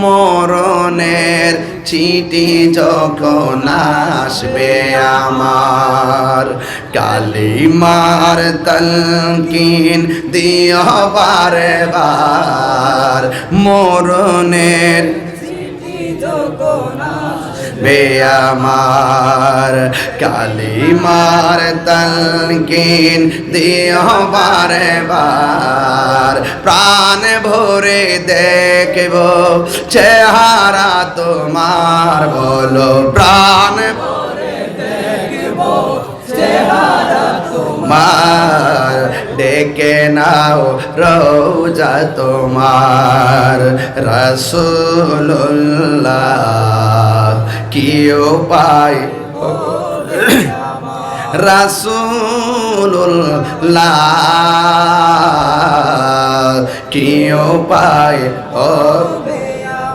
মরণের চিঠি যখন আসবে আমার কালিমার তলকিন দিও বারে বার মরণের বে আমার, কালিমার তলকিন দিও বারে প্রাণ ভরে দেখব চেহারা তোমার, বলো প্রাণ তোমার, ডেকে নাও রোজা তোমার রসুল্লাহ কি উপায় রাসুল্লাহ কি পায় ও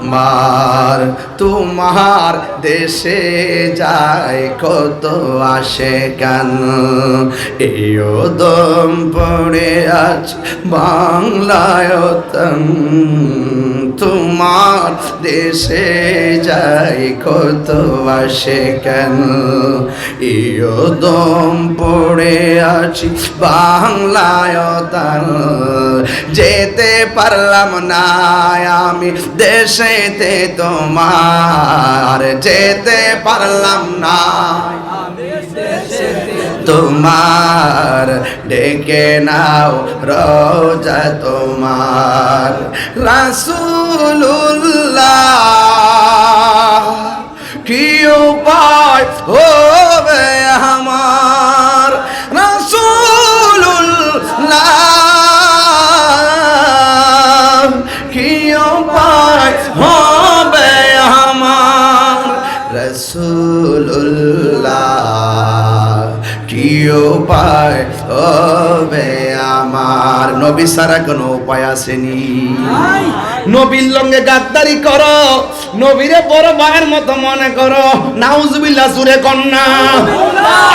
মার তোমার দেশে যায় কত আসে কেন? এও দম পড়ে আজ বাংলায় তোমার দেশে যায় কত আসে কেন? এও দম পড়ে আছি বাংলায় যেতে পারলাম না আমি দেশেতে তোমার। যেতে পারলাম না তোমার ডেকে নাও রোজা তোমার। রাসুল্লাহ কি উপায় হবে আমার? উপায় হবে আমার নবী সারা কোনো উপায় আসেনি। নবীর লঙ্গে গাদ্দারি করো নবীরে বড় ভাইয়ের মতো মনে করো নাউজুবিল্লাহ সুরে কন্যা।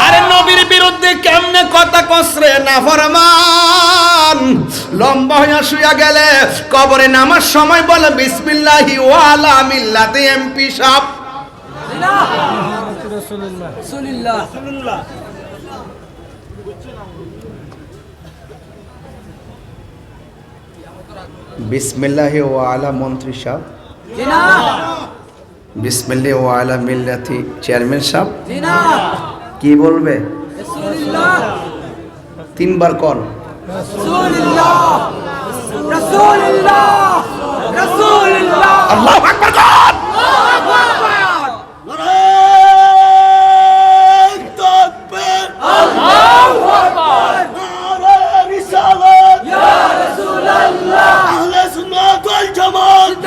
আরে নবীর বিরুদ্ধে কেমনে কথা কসরে না ফরমান? লম্বা হইয়া শুয়া গেলে কবরে নামার সময় বলে বিসমিল্লাহি ওয়ালা মিল্লাতে এমপি সাহেব। বিসমিল্লাহি ওয়ালা মন্ত্রী সাহেব। বিসমিল্লাহি ওয়ালা মিল্লাতি চেয়ারম্যান সাহেব। কি বলবে? তিনবার কর আল্লাহ আকবার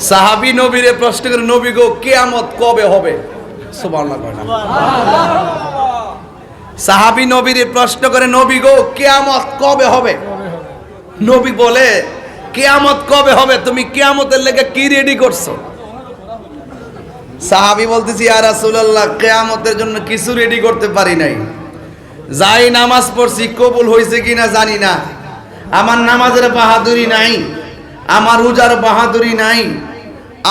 সাহাবি নবীরে প্রশ্ন করে, নবী গো, কেয়ামত কবে হবে? সাহাবি নবীরে প্রশ্ন করে, নবী গো, কেয়ামত কবে হবে? নবী বলে, কেয়ামত কবে হবে? তুমি কেয়ামতের লেগে কি রেডি করছ? সাহাবি বলতেছি আর রাসূলুল্লাহ, কেয়ামতের জন্য কিছু রেডি করতে পারি নাই। যাই নামাজ পড়ছি, কবুল হয়েছে কিনা জানি না। আমার নামাজের বাহাদুরি নাই। আমার রোজার বাহাদুরি নাই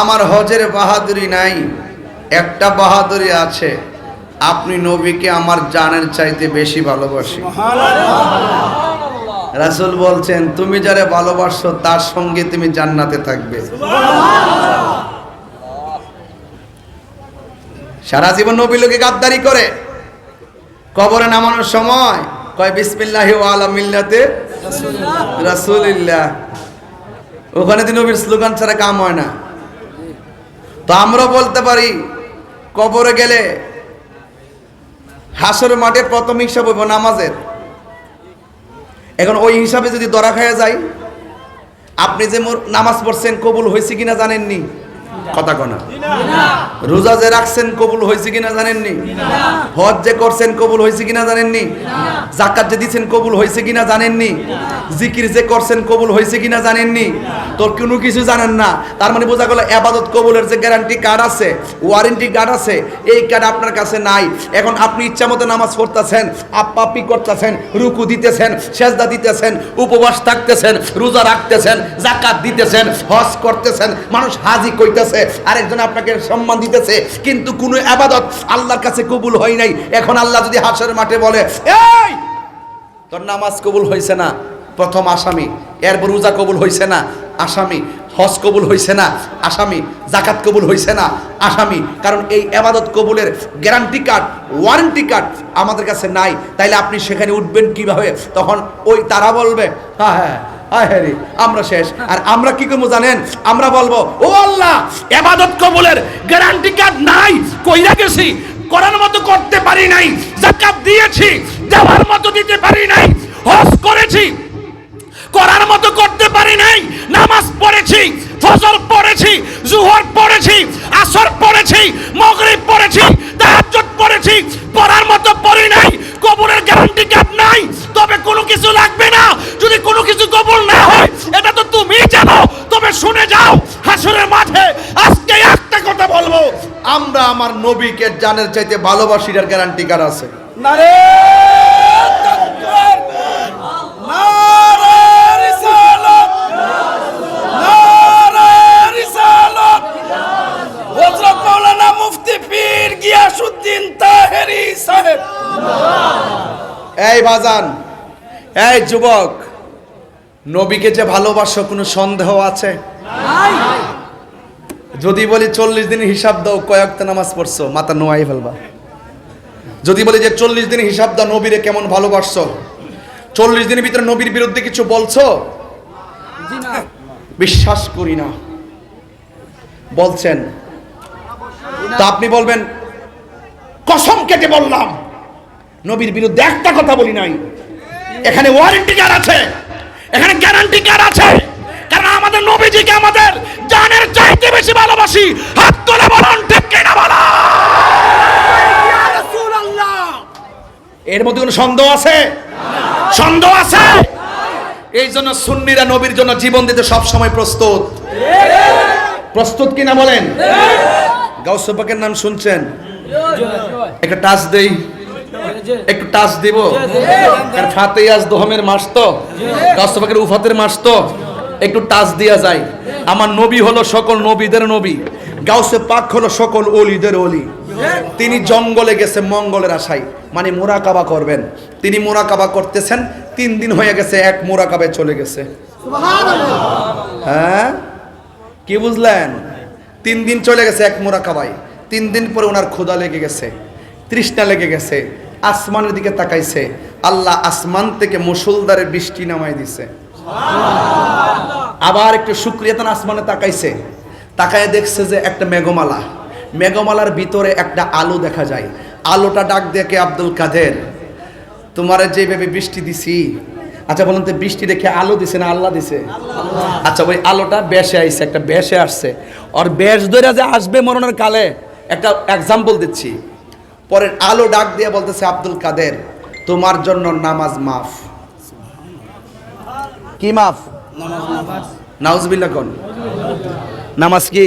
আমার হজের বাহাদুরি নাই একটা বাহাদুরি আছে আপনি নবীকে আমার জানের চাইতে বেশি ভালোবাসি। রাসূল বলছেন তুমি যারে ভালোবাসো তার সঙ্গে তুমি জান্নাতে থাকবে। সারা জীবন নবী লোকে গাদ্দারি করে কবরে নামানোর সময় কয় বিসমিল্লাহি ওয়ালা মিল্লাতে রাসূলিল্লাহ। ওখানে তো নবীর স্লোগান ছাড়া কাম হয় না। তো আমরা বলতে পারি, কবরে গেলে হাসর মাঠে প্রথম হিসাব হইব নামাজের। এখন ওই হিসাবে যদি দরা খাইয়া যায় আপনি যে নামাজ পড়ছেন কবুল হয়েছে কিনা জানেননি। কথা কনা রোজা যে রাখছেন কবুল হয়েছে কিনা জানেননি? হজ যে করছেন কবুল হয়েছে কিনা জানেননি? জাকাত যে দিচ্ছেন কবুল হয়েছে কিনা জানেননি? জিকির যে করছেন কবুল হয়েছে কিনা জানেননি? তোর কোনো কিছু জানেন না। তার মানে বোঝা গেল আবাদত কবুলের যে গ্যারান্টি কার্ড আছে ওয়ারেন্টি কার্ড আছে এই কার্ড আপনার কাছে নাই। এখন আপনি ইচ্ছা মতো নামাজ পড়তেছেন আপ্পাপি করতেছেন রুকু দিতেছেন সেজদা দিতেছেন উপবাস থাকতেছেন রোজা রাখতেছেন জাকাত দিতেছেন হজ করতেছেন মানুষ হাজি কইতেছে। আরেকজন আপনাকে সম্মান দিতেছে, কিন্তু কোনো আবাদত আল্লাহর কাছে কবুল হয় নাই। এখন আল্লাহ যদি হাসের মাঠে বলে, এই, তোর নামাজ কবুল হয়েছে না, প্রথম আসামি, এরপর রোজা কবুল হয়েছে না, আসামি, হজ কবুল হয়েছে না, আসামি জাকাত কবুল হয়েছে না, আসামি, কারণ এই আবাদত কবুলের গ্যারান্টি কার্ড ওয়ারেন্টি কার্ড আমাদের কাছে নাই। তাইলে আপনি সেখানে উঠবেন কীভাবে? তখন ওই তারা বলবে হ্যাঁ হ্যাঁ। হ্যাঁ আমরা শেষ। আর আমরা কি করব জানেন? আমরা বলব, ও আল্লাহ, এবাদত কবুলের গ্যারান্টি কার্ড নাই, কইরা গেছি, করার মতো করতে পারি নাই, জাকাত দিয়েছি, দেওয়ার মতো দিতে পারি নাই, হজ করেছি, করার মতো করতে পারি নাই, নামাজ পড়েছি, ফজর পড়েছি, জুহর পড়েছি, আসর পড়েছি, মগরিব পড়েছি, তাহাজ্জুদ পড়েছি, পড়ার মতো পড়ি নাই, কবুলের গ্যারান্টি কার্ড আমরা নবীকে জানের চাইতে ভালোবাসির গ্যারান্টি কার আছে? এই বাজান এই যুবক নবীকে যে ভালোবাসো কোনো সন্দেহ আছে? যদি বলি চল্লিশ দিন হিসাব দাও কয়েকটা নামাজ পড়ছো মাথা নোয়াই ফেলবা। যদি বলি যে চল্লিশ দিন হিসাব দাও নবীরে কেমন ভালোবাসছো? চল্লিশ দিনের ভিতরে নবীর বিরুদ্ধে কিছু বলছো? বিশ্বাস করি না। বলছেন। তা আপনি বলবেন কসম কেটে বললাম নবীর বিরুদ্ধে একটা কথা বলি নাই। এখানে ওয়ারেন্টি কার আছে এখানে গ্যারান্টি কার আছে। আমাদের নবীজিকে আমাদের জানের চাইতে বেশি ভালোবাসি। হাত তুলে বলুন, ঠিক কিনা বলা? এর মধ্যে কোনো সন্দেহ আছে? সন্দেহ আছে? এই জন্য সুন্নিরা নবীর জন্য জীবন দিতে সব সময় প্রস্তুত। প্রস্তুত কিনা বলেন? গাউসবাকের নাম শুনছেন? একটা টাচ দেই। একটু টাচ দিব? ফাতে আজ দোহমের মাস তো। গাছবাকের উফাতের মাস তো। একটু টাচ দেওয়া যায় আমার নবী হলো সকল নবীদের নবী। গাউসে পাক হলো সকল অলিদের অলি। তিনি জঙ্গলে গেছে মঙ্গলের আশায়। মানে মোরাকাবা করবেন। তিনি মোরাকাবা করতেছেন তিন দিন হয়ে গেছে এক মোরাকাবে চলে গেছে। হ্যাঁ? কি বুঝলেন? তিন দিন চলে গেছে এক মোরাকাবাই তিন দিন পরে ওনার ক্ষুদা লেগে গেছে তৃষ্ণা লেগে গেছে আসমানের দিকে তাকাইছে। আল্লাহ আসমান থেকে মুসলদারে বৃষ্টি নামাই দিছে। আবার একটু শুক্রিয়াতান আসমানে তাকাইছে। তাকায় দেখছে যে একটা মেঘমালা। মেঘমালার ভিতরে একটা আলো দেখা যায়। আলোটা ডাক দেখে আব্দুল কাদের? তোমার যেভাবে বৃষ্টি দিছি। আচ্ছা বলুন তো, বৃষ্টি দেখে আলো দিছে না আল্লাহ দিছে? আচ্ছা ওই আলোটা বেশে আইছে, একটা বেশে আসছে। আর বেশ ধরে যে আসবে মরণের কালে, একটা এক্সাম্পল দিচ্ছি। পরের আলো ডাক দিয়ে বলতেছে, আব্দুল কাদের, তোমার জন্য নামাজ মাফ। কি মাফ? নাউজবিল্লা কোন? নামাজ কি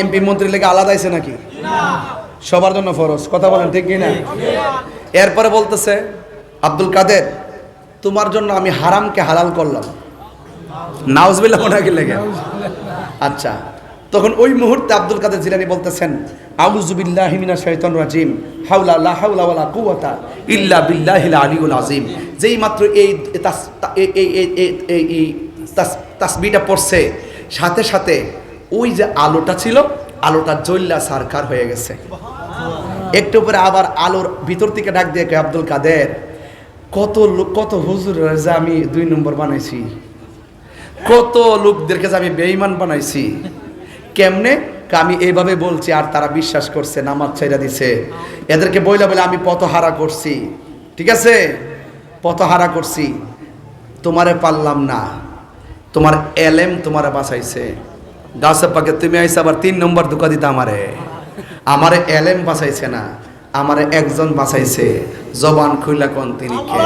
এমপি মন্ত্রী লেগে আলাদা আছে নাকি? সবার জন্য ফরজ, কথা বলেন, ঠিক কি না এরপরে বলতেছে, আব্দুল কাদের, তোমার জন্য আমি হারামকে হালাল করলাম। নাউজবিল্লা ওনাকে লেগে? আচ্ছা। তখন ওই মুহূর্তে আব্দুল কাদের জিলানি বলতেছেন আউযুবিল্লাহি মিনাশ শাইতানির রাজিম, হাওলা, লা হাওলা ওয়ালা ইল্লা বিল্লাহিল আলিউল আযীম। যেই মাত্র এই এই এই এই, এই- এই এই তাস- তাসবিহটা পড়ছে, সাথে সাথে ওই যে আলোটা ছিল, আলোটা জ্বললা সারকার হয়ে গেছে। একটু পরে আবার আলোর ভিতর থেকে ডাক দিয়ে আব্দুল কাদের, কত লোক কত হুজুর যে আমি দুই নম্বর বানাইছি। কত লোকদেরকে যে আমি বেঈমান বানাইছি। কেমনে? আমি এইভাবে বলছি, আর তারা বিশ্বাস করছে, নামাজ ছেড়ে দিছে। এদেরকে বইলা বলে আমি পথহারা করছি। ঠিক আছে? পথহারা করছি। তোমারে পারলাম না। তোমার এলেম তোমারে বাঁচাইছে। পাকে তুমি আইসা আবার তিন নম্বর দুকা দিতে আমারে। আমারে এলেম বাঁচাইছে না, আমারে একজন বাঁচাইছে। জবান খুইলা কোন তিনি কে?